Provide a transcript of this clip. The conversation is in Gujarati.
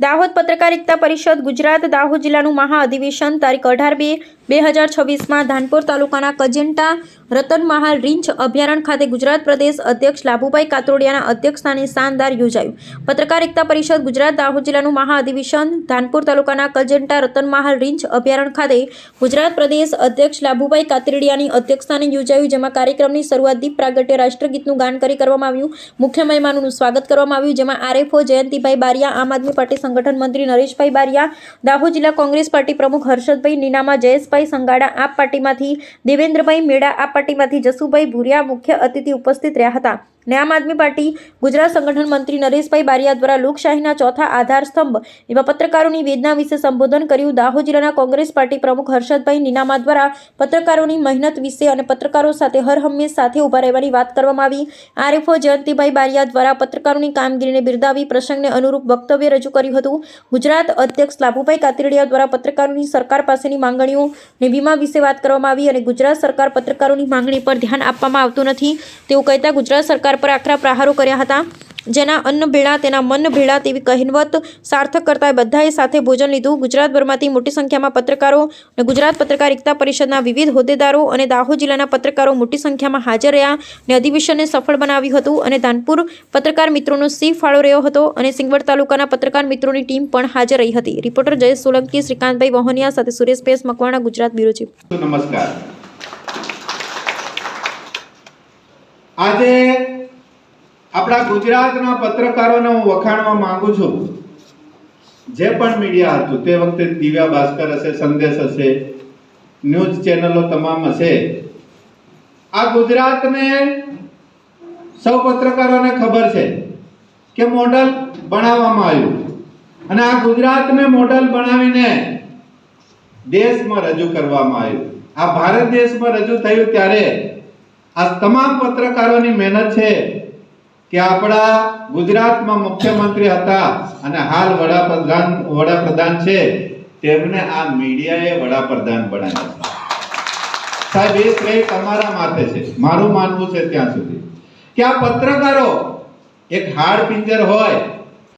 દાહોદ પત્રકારિતા પરિષદ ગુજરાત દાહોદ જિલ્લાનું મહા અધિવેશન તારીખ અઢાર બે બે હજાર છવ્વીસમાં ધાનપુર તાલુકાના કજેન્ટા રતન મહાલ રીંછ અભયારણ્ય ખાતે ગુજરાત પ્રદેશ અધ્યક્ષ લાભુભાઈ કાતરોડિયાના અધ્યક્ષસ્થાને શાનદાર યોજાયું. પત્રકારિતા પરિષદ ગુજરાત દાહોદ જિલ્લાનું મહાઅધિવેશન ધાનપુર તાલુકાના કજેન્ટા રતન મહાલ રીંછ અભયારણ્ય ખાતે ગુજરાત પ્રદેશ અધ્યક્ષ લાભુભાઈ કાતરડિયાની અધ્યક્ષસ્થાને યોજાયું, જેમાં કાર્યક્રમની શરૂઆત દીપ પ્રાગટ્ય રાષ્ટ્રગીતનું ગાન કરી કરવામાં આવ્યું. મુખ્ય મહેમાનોનું સ્વાગત કરવામાં આવ્યું, જેમાં આરએફઓ જયંતિભાઈ બારિયા, આમ આદમી પાર્ટી સંગઠન મંત્રી નરેશભાઈ બારિયા, દાહોદ જિલ્લા કોંગ્રેસ પાર્ટી પ્રમુખ હર્ષદભાઈ નીનામા, જયેશભાઈ સંગાડા આપ પાર્ટીમાંથી, દેવેન્દ્રભાઈ મેડા આપ પાર્ટીમાંથી, જસુભાઈ ભુરિયા મુખ્ય અતિથિ ઉપસ્થિત રહ્યા હતા. ને આમ આદમી પાર્ટી ગુજરાત સંગઠન મંત્રી નરેશભાઈ બારિયા દ્વારા લોકશાહીના ચોથા આધાર સ્તંભ એવા પત્રકારોની વેદના વિશે સંબોધન કર્યું. દાહોદ જિલ્લાના કોંગ્રેસ પાર્ટી પ્રમુખ હર્ષદભાઈ નીનામા દ્વારા પત્રકારોની મહેનત વિશે અને પત્રકારો સાથે હર હંમેશ સાથે ઊભા રહેવાની વાત કરવામાં આવી. આરએફઓ જયંતિભાઈ બારિયા દ્વારા પત્રકારોની કામગીરીને બિરદાવી પ્રસંગને અનુરૂપ વક્તવ્ય રજૂ કર્યું હતું. ગુજરાત અધ્યક્ષ લાભુભાઈ કાતરડિયા દ્વારા પત્રકારોની સરકાર પાસેની માંગણીઓ ને વીમા વિશે વાત કરવામાં આવી અને ગુજરાત સરકાર પત્રકારોની માંગણી પર ધ્યાન આપવામાં આવતું નથી. તેવું કહેતા, ગુજરાત સરકાર પર આકરા પ્રહારો કર્યા હતા. જેના અન્ન ભેળા, તેના મન ભેળા તેવી કહેવત સાર્થક કરતા બધાએ સાથે ભોજન લીધું. ગુજરાતભરમાંથી મોટી સંખ્યામાં પત્રકારો અને ગુજરાત પત્રકાર એકતા પરિષદના વિવિધ હોદ્દેદારો અને દાહોદ જિલ્લાના પત્રકારો મોટી સંખ્યામાં હાજર રહ્યા અને અધિવેશનને સફળ બનાવ્યું હતું અને ધાનપુર પત્રકાર મિત્રોનો સિંહ ફાળો રહ્યો હતો અને સિંગવડ તાલુકાના પત્રકાર મિત્રોની ટીમ પણ હાજર રહી હતી. રિપોર્ટર જયેશ સોલંકી, શ્રીકાંતભાઈ વહોનિયા સાથે સુરેશ પેસ, મકવાણા, ગુજરાત બ્યુરો ચીફ. નમસ્કાર. આજે આપણા ગુજરાતના પત્રકારોને હું વખાણવા માંગુ છું. જે પણ મીડિયા હતું, તે વખતે દિવ્યા ભાસ્કર હશે, સંદેશ હશે, ન્યૂઝ ચેનલો તમામ હશે. આ ગુજરાતને સૌ પત્રકારોને ખબર છે કે મોડલ બનાવવામાં આવ્યું. અને આ ગુજરાતને મોડલ બનાવીને દેશમાં રજૂ કરવામાં આવ્યું. આ ભારત દેશમાં રજૂ થયું ત્યારે આ તમામ પત્રકારોની મહેનત છે કે આપણા ગુજરાતમાં મુખ્યમંત્રી હતા અને હાલ વડાપ્રધાન વડાપ્રધાન છે, તેમને આ મીડિયાએ વડાપ્રધાન બનાવ્યા સાહેબ, એ શ્રેય તમારા માથે છે. મારું માનવું છે ત્યાં સુધી. કે આ પત્રકારો એક હાડ પિંજર હોય